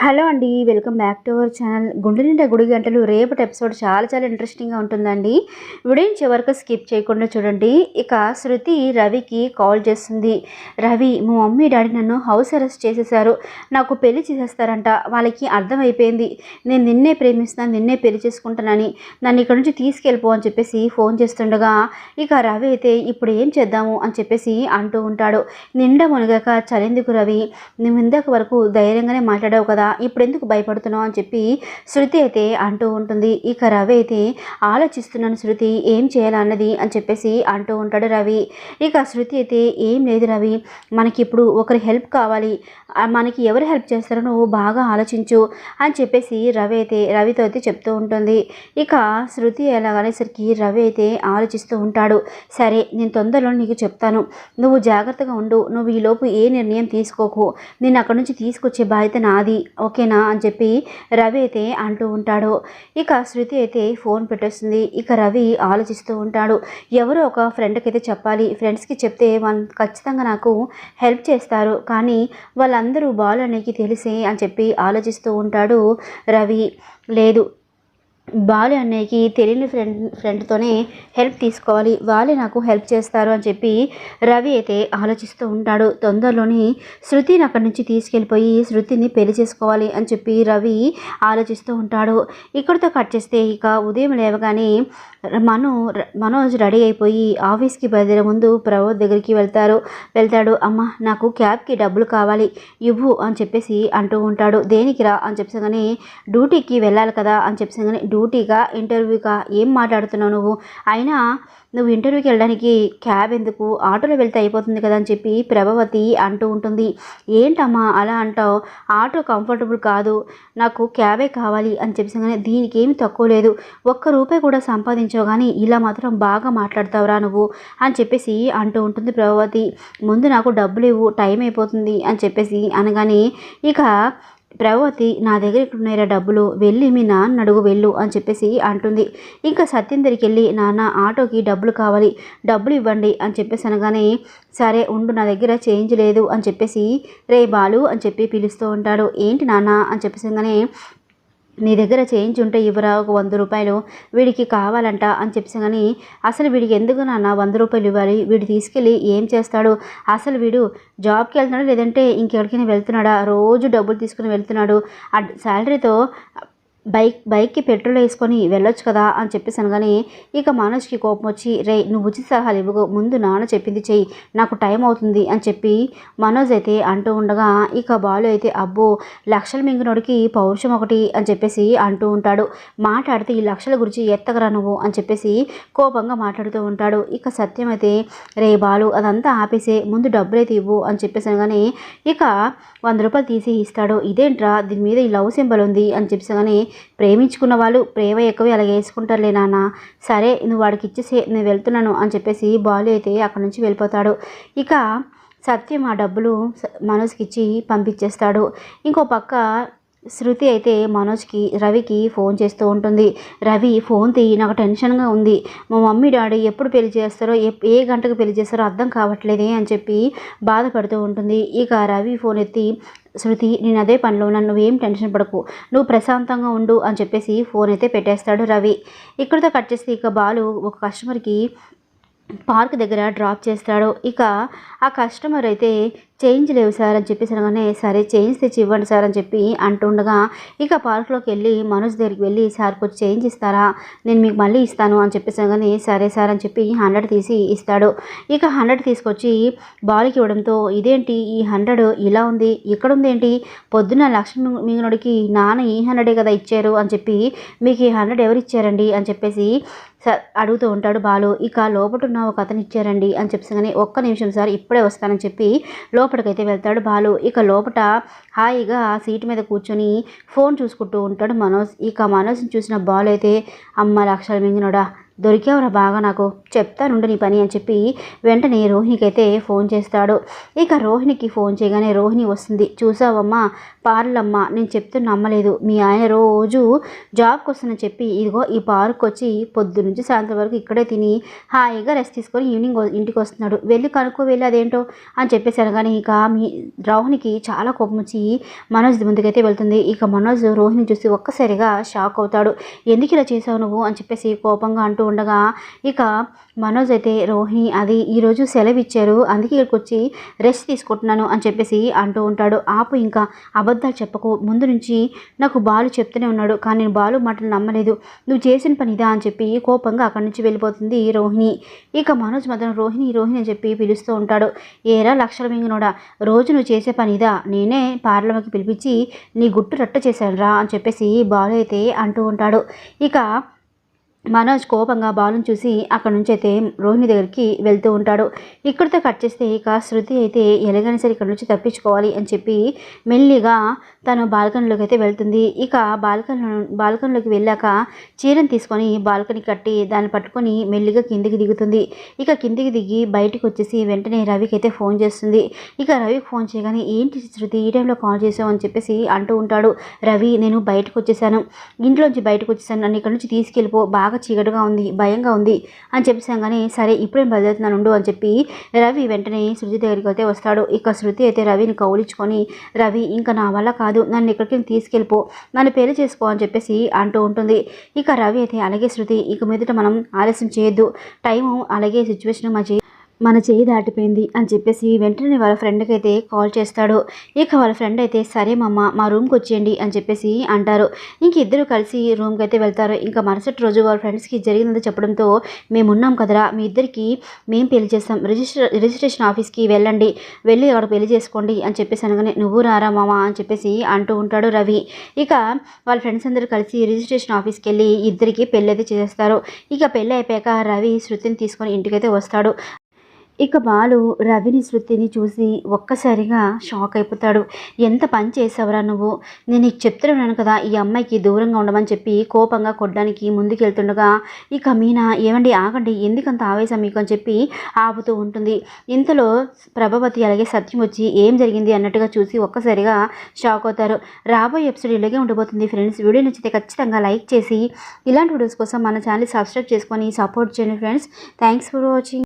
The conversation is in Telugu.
హలో అండి welcome back to our channel. గుండె నిండా గుడి గంటలు రేపటి ఎపిసోడ్ చాలా చాలా ఇంట్రెస్టింగ్గా ఉంటుందండి. వీడియో చివరికి స్కిప్ చేయకుండా చూడండి. ఇక శృతి రవికి కాల్ చేస్తుంది. రవి మా మమ్మీ డాడీ నన్ను హౌస్ అరెస్ట్ చేసేసారు నాకు పెళ్ళి చేసేస్తారంట. వాళ్ళకి అర్థమైపోయింది నేను నిన్నే ప్రేమిస్తాను నిన్నే పెళ్ళి చేసుకుంటానని. నన్ను ఇక్కడ నుంచి తీసుకెళ్ళిపో అని చెప్పేసి ఫోన్ చేస్తుండగా ఇక రవి అయితే ఇప్పుడు ఏం చేద్దాము అని చెప్పేసి అంటూ ఉంటాడు. నిండా మునిగాక చలేందుకు రవి నువ్వు ఇందాక వరకు ధైర్యంగానే మాట్లాడావు కదా. ఇప్పుడు ఎందుకు భయపడుతున్నావు? అని చెప్పి శృతి అయితే అంటూ ఉంటుంది. ఇక రవి అయితే ఆలోచిస్తున్నాను శృతి ఏం చేయాలన్నది అని చెప్పేసి అంటూ ఉంటాడు రవి. ఇక శృతి అయితే ఏం లేదు రవి మనకి ఇప్పుడు ఒకరి హెల్ప్ కావాలి. మనకి ఎవరు హెల్ప్ చేస్తారో నువ్వు బాగా ఆలోచించు అని చెప్పేసి రవి అయితే రవితో అయితే చెప్తూ ఉంటుంది. ఇక శృతి ఎలాగనేసరికి రవి అయితే ఆలోచిస్తూ ఉంటాడు. సరే నేను తొందరలో నీకు చెప్తాను. నువ్వు జాగ్రత్తగా ఉండు. నువ్వు ఈలోపు ఏ నిర్ణయం తీసుకోకు. నేను అక్కడి నుంచి తీసుకొచ్చే బాధ్యత నాది. ఓకేనా అని చెప్పి రవి అయితే అంటూ ఉంటాడు. ఇక శృతి అయితే ఫోన్ పెట్టేస్తుంది. ఇక రవి ఆలోచిస్తూ ఉంటాడు. ఎవరో ఒక ఫ్రెండ్కి అయితే చెప్పాలి. ఫ్రెండ్స్కి చెప్తే వాళ్ళు ఖచ్చితంగా నాకు హెల్ప్ చేస్తారు. కానీ వాళ్ళందరూ బాల్ అనేది తెలిసే అని చెప్పి ఆలోచిస్తూ ఉంటాడు రవి. లేదు బాలు అన్నయ్యకి తెలియని ఫ్రెండ్ ఫ్రెండ్తోనే హెల్ప్ తీసుకోవాలి. వాళ్ళే నాకు హెల్ప్ చేస్తారు అని చెప్పి రవి అయితే ఆలోచిస్తూ ఉంటాడు. తొందరలోని శృతిని అక్కడి నుంచి తీసుకెళ్ళిపోయి శృతిని పెళ్ళి చేసుకోవాలి అని చెప్పి రవి ఆలోచిస్తూ ఉంటాడు. ఇక్కడితో కట్ చేస్తే ఇక ఉదయం లేవగానే మను మనోజ్ రెడీ అయిపోయి ఆఫీస్కి బయలుదేరే ముందు ప్రవోద్ దగ్గరికి వెళ్తారు. వెళ్తాడు అమ్మ నాకు క్యాబ్కి డబ్బులు కావాలి. ఇవ్వు అని చెప్పేసి అంటూ ఉంటాడు. దేనికిరా అని చెప్పగానే డ్యూటీకి వెళ్ళాలి కదా అని చెప్పగానే డ్యూటీగా ఇంటర్వ్యూగా ఏం మాట్లాడుతున్నావు నువ్వు? అయినా నువ్వు ఇంటర్వ్యూకి వెళ్ళడానికి క్యాబ్ ఎందుకు? ఆటోలో వెళ్తే అయిపోతుంది కదా అని చెప్పి ప్రభావతి అంటూ ఉంటుంది. ఏంటమ్మా అలా అంటావు? ఆటో కంఫర్టబుల్ కాదు. నాకు క్యాబే కావాలి అని చెప్పగానే దీనికి ఏమి తక్కువ లేదు. ఒక్క రూపాయి కూడా సంపాదించావు కానీ ఇలా మాత్రం బాగా మాట్లాడతావురా నువ్వు అని చెప్పేసి అంటూ ఉంటుంది ప్రభావతి. ముందు నాకు డబ్బులు ఇవ్వు టైం అయిపోతుంది అని చెప్పేసి అనగానే ఇక ప్రభావతి నా దగ్గర ఇక్కడున్నాయిరా డబ్బులు వెళ్ళి మీ నాన్న అడుగు వెళ్ళు అని చెప్పేసి అంటుంది. ఇంకా సత్యం దగ్గరికి వెళ్ళి నాన్న ఆటోకి డబ్బులు కావాలి డబ్బులు ఇవ్వండి అని చెప్పేసి అనగానే సరే ఉండు నా దగ్గర చేంజ్ లేదు అని చెప్పేసి రే బాలు అని చెప్పి పిలుస్తూ ఉంటాడు. ఏంటి నాన్న అని చెప్పేసి అనగానే నీ దగ్గర చేయించుంటే ఉంటే ఇవ్వరా? ఒక వంద రూపాయలు వీడికి కావాలంట అని చెప్పేసి కానీ అసలు వీడికి ఎందుకు నాన్న వంద రూపాయలు ఇవ్వాలి? వీడు తీసుకెళ్ళి ఏం చేస్తాడు? అసలు వీడు జాబ్కి వెళ్తున్నాడా? లేదంటే ఇంకెక్కడికైనా వెళ్తున్నాడా? రోజు డబ్బులు తీసుకుని వెళ్తున్నాడు. ఆ శాలరీతో బైక్ బైక్కి పెట్రోల్ వేసుకొని వెళ్ళొచ్చు కదా అని చెప్పేసి అనగానే ఇక మనోజ్కి కోపం వచ్చి రే నువ్వు ఉచిత సలహాలు ఇవ్వకు ముందు నాన్న చెప్పింది చెయ్యి నాకు టైం అవుతుంది అని చెప్పి మనోజ్ అయితే అంటూ ఉండగా ఇక బాలు అయితే అబ్బో లక్షల మింగినోడికి పౌరుషం ఒకటి అని చెప్పేసి అంటూ ఉంటాడు. మాట్లాడితే ఈ లక్షల గురించి ఎత్తగరా నువ్వు? అని చెప్పేసి కోపంగా మాట్లాడుతూ ఉంటాడు. ఇక సత్యం అయితే రే బాలు అదంతా ఆపేసే ముందు డబ్బులైతే ఇవ్వు అని చెప్పేసి అనగానే ఇక వంద రూపాయలు తీసి ఇస్తాడు. ఇదేంట్రా? దీని మీద ఈ లవ్ సింబల్ ఉంది అని చెప్పేసి ప్రేమించుకున్న వాళ్ళు ప్రేమ ఎక్కువ అలా వేసుకుంటారులే నాన్న. సరే నువ్వు వాడికి ఇచ్చేసే నేను వెళ్తున్నాను అని చెప్పేసి బాలు అయితే అక్కడి నుంచి వెళ్ళిపోతాడు. ఇక సత్యం ఆ డబ్బులు మనోజ్కి ఇచ్చి పంపించేస్తాడు. ఇంకో పక్క శృతి అయితే మనోజ్కి రవికి ఫోన్ చేస్తూ ఉంటుంది. రవి ఫోన్ తీ నాకు టెన్షన్గా ఉంది. మా మమ్మీ డాడీ ఎప్పుడు పెళ్ళి చేస్తారో ఏ గంటకు పెళ్ళి చేస్తారో అర్థం కావట్లేదే అని చెప్పి బాధపడుతూ ఉంటుంది. ఇక రవి ఫోన్ ఎత్తి శృతి నేను అదే పనిలో ఉన్నాను. నువ్వేం టెన్షన్ పడకు. నువ్వు ప్రశాంతంగా ఉండు అని చెప్పేసి ఫోన్ అయితే పెట్టేస్తాడు రవి. ఇక్కడితో కట్ చేస్తే ఇక బాలు ఒక కస్టమర్కి పార్క్ దగ్గర డ్రాప్ చేస్తాడు. ఇక ఆ కస్టమర్ అయితే చేంజ్ లేవు సార్ అని చెప్పేసి అనగానే సరే చేంజ్ తెచ్చి ఇవ్వండి సార్ అని చెప్పి అంటుండగా ఇక పార్క్లోకి వెళ్ళి మనోజ్ దగ్గరికి వెళ్ళి సార్ కొంచెం చేంజ్ ఇస్తారా? నేను మీకు మళ్ళీ ఇస్తాను అని చెప్పేసి అనగానే సరే సార్ అని చెప్పి హండ్రెడ్ తీసి ఇస్తాడు. ఇక హండ్రెడ్ తీసుకొచ్చి బాల్కి ఇవ్వడంతో ఇదేంటి? ఈ హండ్రెడ్ ఇలా ఉంది ఇక్కడ ఉంది ఏంటి? పొద్దున్న లక్ష్మీ మింగనుడికి నాన్న ఈ హండ్రెడే కదా ఇచ్చారు అని చెప్పి మీకు ఈ హండ్రెడ్ ఎవరు ఇచ్చారండి? అని చెప్పేసి అడుగుతూ ఉంటాడు బాలు ఇక లోపట ఉన్న ఒక అతను ఇచ్చారండి అని చెప్పగానే ఒక్క నిమిషం సార్ ఇప్పుడే వస్తానని చెప్పి లోపలికైతే వెళ్తాడు బాలు. ఇక లోపట హాయిగా సీట్ మీద కూర్చొని ఫోన్ చూసుకుంటూ ఉంటాడు మనోజ్. ఇక మనోజ్ని చూసిన బాలు అయితే అమ్మ లక్షలు మింగినోడా? దొరికావురా బాగా నాకు. చెప్తానుండు నీ పని అని చెప్పి వెంటనే రోహిణికైతే ఫోన్ చేస్తాడు. ఇక రోహిణికి ఫోన్ చేయగానే రోహిణి వస్తుంది. చూసావమ్మా పార్లమ్మ నేను చెప్తే నమ్మలేదు. మీ ఆయన రోజు జాబ్కి వస్తుందని చెప్పి ఇదిగో ఈ పార్క్ వచ్చి పొద్దు నుంచి సాయంత్రం వరకు ఇక్కడే తిని హాయిగా రెస్ట్ తీసుకొని ఈవినింగ్ ఇంటికి వస్తున్నాడు. వెళ్ళి కనుక్కో వెళ్ళి అదేంటో అని చెప్పేసాను కానీ ఇక మీ రోహిణికి చాలా కోపం వచ్చి మనోజ్ ముందుకైతే వెళ్తుంది. ఇక మనోజ్ రోహిణి చూసి ఒక్కసారిగా షాక్ అవుతాడు. ఎందుకు ఇలా చేసావు నువ్వు? అని చెప్పేసి కోపంగా అంటూ ఉండగా ఇక మనోజ్ అయితే రోహిణి అది ఈరోజు సెలవు ఇచ్చారు అందుకే ఇక్కడికి వచ్చి రెస్ట్ తీసుకుంటున్నాను అని చెప్పేసి అంటూ ఉంటాడు. ఆపు ఇంకా అబద్ధాలు చెప్పకు. ముందు నుంచి నాకు బాలు చెప్తూనే ఉన్నాడు. కానీ నేను బాలు మాటలు నమ్మలేదు. నువ్వు చేసిన పని ఇదా అని చెప్పి కోపంగా అక్కడి నుంచి వెళ్ళిపోతుంది రోహిణి. ఇక మనోజ్ మాత్రం రోహిణి రోహిణి అని చెప్పి పిలుస్తూ ఉంటాడు. ఏరా లక్షల మింగనోడా రోజు నువ్వు చేసే పని ఇదా? నేనే పార్లమెంట్కి పిలిపించి నీ గుట్టు రట్ట చేశాను రా అని చెప్పేసి బాలు అయితే అంటూ ఉంటాడు. ఇక మనోజ్ కోపంగా బాలుని చూసి అక్కడ నుంచి అయితే రోహిణి దగ్గరికి వెళ్తూ ఉంటాడు. ఇక్కడితో కట్ చేస్తే ఇక శృతి అయితే ఎలాగైనా సరే ఇక్కడ నుంచి తప్పించుకోవాలి అని చెప్పి మెల్లిగా తను బాల్కనీలోకి అయితే వెళ్తుంది. ఇక బాల్కనీ బాల్కనీలోకి వెళ్ళాక చీరను తీసుకొని బాల్కనీ కట్టి దాన్ని పట్టుకొని మెల్లిగా కిందికి దిగుతుంది. ఇక కిందికి దిగి బయటకు వచ్చేసి వెంటనే రవికి అయితే ఫోన్ చేస్తుంది. ఇక రవికి ఫోన్ చేయగానే ఏంటి శృతి ఈ టైంలో కాల్ చేసావు? అని చెప్పేసి అంటూ ఉంటాడు. రవి నేను బయటకు వచ్చేసాను. ఇంట్లోంచి బయటకు వచ్చేసాను. నన్ను ఇక్కడ నుంచి తీసుకెళ్ళిపో. బాగా చీకటిగా ఉంది భయంగా ఉంది అని చెప్పేసాం కానీ సరే ఇప్పుడేం బయలుదేరుతున్నాను ఉండు అని చెప్పి రవి వెంటనే శృతి దగ్గరికి అయితే వస్తాడు. ఇక శృతి అయితే రవిని కౌలించుకొని రవి ఇంకా నా వల్ల కాదు. నన్ను ఇక్కడికి తీసుకెళ్ళిపో. నన్ను పెళ్ళి చేసుకో అని చెప్పేసి అంటూ ఉంటుంది. ఇక రవి అయితే అలాగే శృతి ఇక మీదట మనం ఆలస్యం చేయొద్దు. టైము అలాగే సిచ్యువేషన్ మంచి మన చేయి దాటిపోయింది అని చెప్పేసి వెంటనే వాళ్ళ ఫ్రెండ్కి అయితే కాల్ చేస్తాడు. ఇక వాళ్ళ ఫ్రెండ్ అయితే సరే మమ్మ మా రూమ్కి వచ్చేయండి అని చెప్పేసి అంటారు. ఇంక ఇద్దరు కలిసి రూమ్కి అయితే వెళ్తారు. ఇంకా మరుసటి రోజు వాళ్ళ ఫ్రెండ్స్కి జరిగిందని చెప్పడంతో మేము ఉన్నాం కదరా మీ ఇద్దరికి మేము పెళ్ళి చేస్తాం. రిజిస్టర్ రిజిస్ట్రేషన్ ఆఫీస్కి వెళ్ళండి. వెళ్ళి అక్కడ పెళ్ళి చేసుకోండి అని చెప్పేసి అనగానే నువ్వు రారా మామ అని చెప్పేసి అంటూ ఉంటాడు రవి. ఇక వాళ్ళ ఫ్రెండ్స్ అందరూ కలిసి రిజిస్ట్రేషన్ ఆఫీస్కి వెళ్ళి ఇద్దరికి పెళ్ళి అయితే చేస్తారు ఇక పెళ్ళి అయిపోయాక రవి శృతిని తీసుకొని ఇంటికైతే వస్తాడు. ఇక బాలు రవిని శృతిని చూసి ఒక్కసారిగా షాక్ అయిపోతాడు. ఎంత పని చేసావురా నువ్వు? నేను నీకు చెప్తున్నాను కదా ఈ అమ్మాయికి దూరంగా ఉండమని చెప్పి కోపంగా కొట్టడానికి ముందుకెళ్తుండగా ఇక మీనా ఏమండి ఆగండి ఎందుకంత ఆవేశం మీకు? అని చెప్పి ఆపుతూ ఉంటుంది. ఇంతలో ప్రభావతి అలాగే సత్యం వచ్చి ఏం జరిగింది? అన్నట్టుగా చూసి ఒక్కసారిగా షాక్ అవుతారు. రాబోయే ఎపిసోడ్ ఇలాగే ఉండబోతుంది ఫ్రెండ్స్. వీడియో నచ్చితే ఖచ్చితంగా లైక్ చేసి ఇలాంటి వీడియోస్ కోసం మన ఛానల్ సబ్స్క్రైబ్ చేసుకొని సపోర్ట్ చేయండి ఫ్రెండ్స్. Thanks for watching.